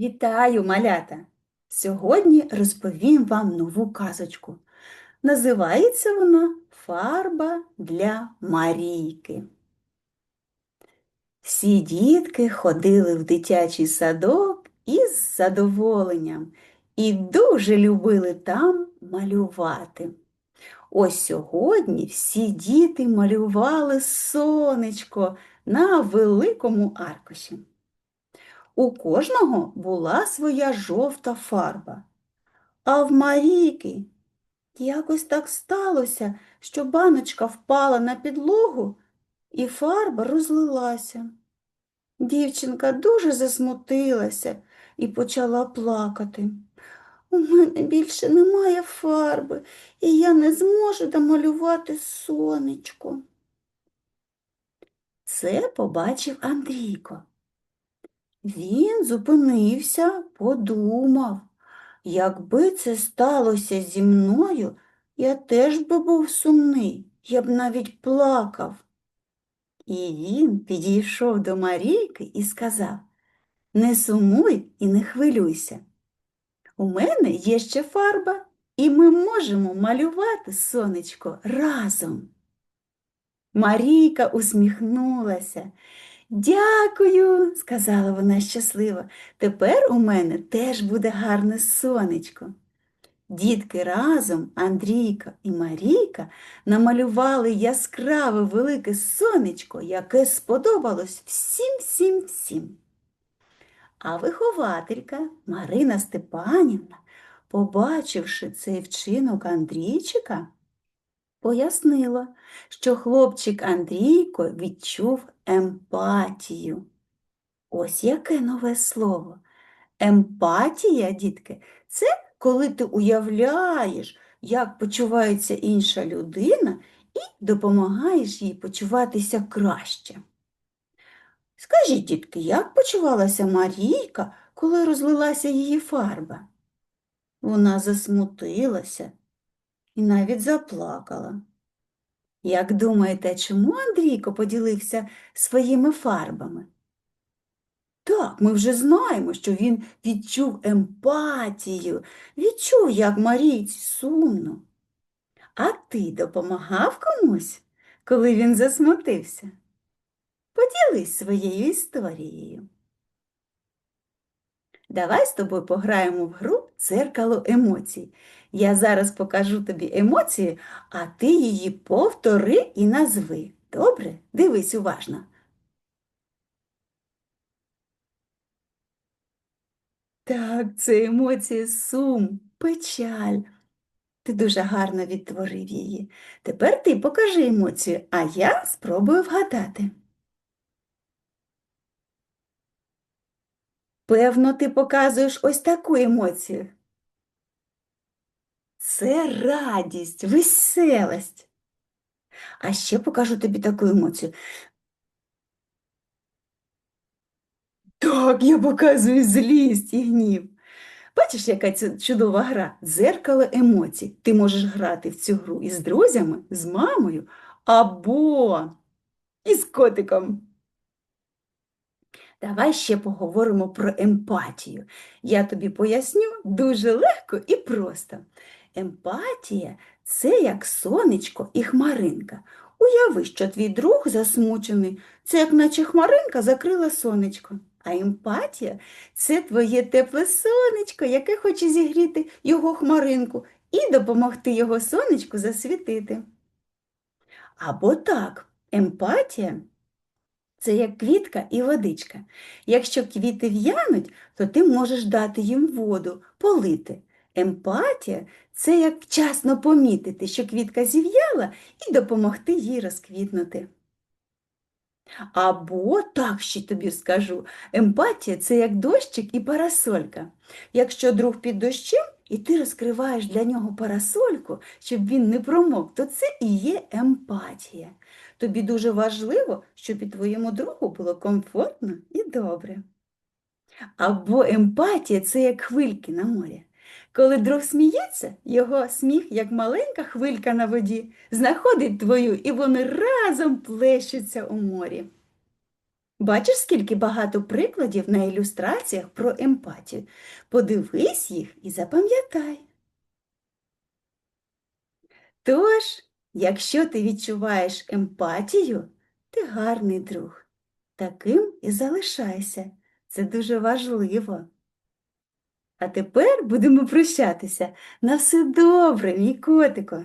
Вітаю, малята! Сьогодні розповім вам нову казочку. Називається вона Фарба для Марійки. Всі дітки ходили в дитячий садок із задоволенням і дуже любили там малювати. Ось сьогодні всі діти малювали сонечко на великому аркуші. У кожного була своя жовта фарба. А в Марійки якось так сталося, що баночка впала на підлогу і фарба розлилася. Дівчинка дуже засмутилася і почала плакати. У мене більше немає фарби, і я не зможу домалювати сонечко. Це побачив Андрійко. Він зупинився, подумав, якби це сталося зі мною, я теж би був сумний, я б навіть плакав. І він підійшов до Марійки і сказав, не сумуй і не хвилюйся. У мене є ще фарба, і ми можемо малювати сонечко разом. Марійка усміхнулася. Дякую, сказала вона щасливо. Тепер у мене теж буде гарне сонечко. Дітки разом, Андрійка і Марійка, намалювали яскраве велике сонечко, яке сподобалось всім всім всім. А вихователька Марина Степанівна, побачивши цей вчинок Андрійчика, пояснила, що хлопчик Андрійко відчув емпатію. Ось яке нове слово. Емпатія, дітки, це коли ти уявляєш, як почувається інша людина, і допомагаєш їй почуватися краще. Скажіть, дітки, як почувалася Марійка, коли розлилася її фарба? Вона засмутилася і навіть заплакала. Як думаєте, чому Андрійко поділився своїми фарбами? Так, ми вже знаємо, що він відчув емпатію, відчув, як Марійці сумно. А ти допомагав комусь, коли він засмутився? Поділись своєю історією. Давай з тобою пограємо в гру дзеркало емоцій. Я зараз покажу тобі емоцію, а ти її повтори і назви. Добре? Дивись уважно. Так, це емоція сум, печаль. Ти дуже гарно відтворив її. Тепер ти покажи емоцію, а я спробую вгадати. Певно, ти показуєш ось таку емоцію. Це радість, веселость. А ще покажу тобі таку емоцію. Так, я показую злість і гнів. Бачиш, яка це чудова гра? Дзеркало емоцій. Ти можеш грати в цю гру із друзями, з мамою або із котиком. Давай ще поговоримо про емпатію. Я тобі поясню дуже легко і просто. Емпатія це як сонечко і хмаринка. Уяви, що твій друг засмучений, це як наче хмаринка закрила сонечко. А емпатія це твоє тепле сонечко, яке хоче зігріти його хмаринку і допомогти його сонечку засвітити. Або так, емпатія це як квітка і водичка. Якщо квіти в'януть, то ти можеш дати їм воду, полити. Емпатія це як вчасно помітити, що квітка зів'яла, і допомогти їй розквітнути. Або так ще тобі скажу, емпатія це як дощик і парасолька. Якщо друг під дощем, і ти розкриваєш для нього парасольку, щоб він не промок, то це і є емпатія. Тобі дуже важливо, щоб і твоєму другу було комфортно і добре. Або емпатія це як хвильки на морі. Коли друг сміється, його сміх, як маленька хвилька на воді, знаходить твою, і вони разом плещуться у морі. Бачиш, скільки багато прикладів на ілюстраціях про емпатію. Подивись їх і запам'ятай. Тож, якщо ти відчуваєш емпатію, ти гарний друг. Таким і залишайся. Це дуже важливо. А тепер будемо прощатися. На все добре, мій котико.